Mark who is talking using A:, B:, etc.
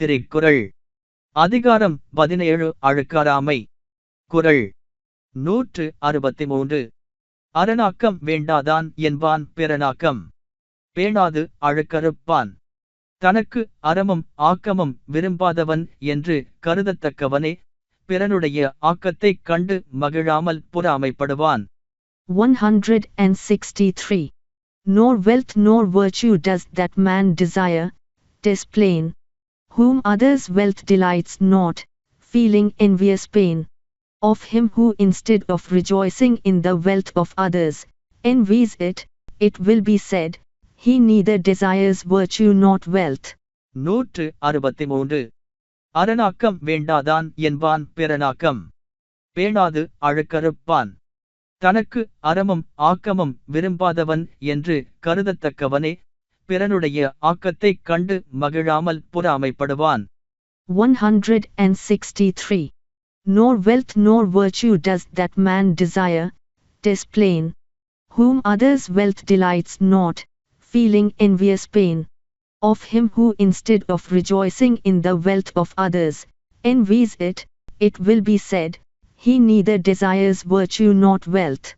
A: திருக்குறள். அதிகாரம் பதினேழு அழுக்காராமை குரல் நூற்று அறுபத்தி மூன்று அரணாக்கம் வேண்டாதான் என்பான் பிறனாக்கம். பேணாது அழுக்கறுப்பான். தனக்கு அறமும் ஆக்கமும் விரும்பாதவன் என்று கருதத்தக்கவனே பிறனுடைய ஆக்கத்தைக் கண்டு மகிழாமல் புறாமைப்படுவான்.
B: 163. Nor wealth nor virtue does that man desire, tis plain. Whom others' wealth delights not, feeling envious pain. Of him who instead of rejoicing in the wealth of others, envies it, it will be said, he neither desires virtue nor wealth.
A: நூற்று அறுபத்தி மூன்று அரணாக்கம் வேண்டாதான் என்பான் பிறனாக்கம் பேணாது அழுக்கறுப்பான் தனக்கு அறமும் ஆக்கமும் விரும்பாதவன் என்று கருதத்தக்கவனே பிறனுடைய ஆக்கத்தைக் கண்டு மகிழாமல் பொறாமைப்படுவான்
B: 163. Nor wealth nor virtue does that man desire, tis plain. Whom others' wealth delights not, feeling envious pain. Of him who instead of rejoicing in the wealth of others, envies it, it will be said, he neither desires virtue nor wealth.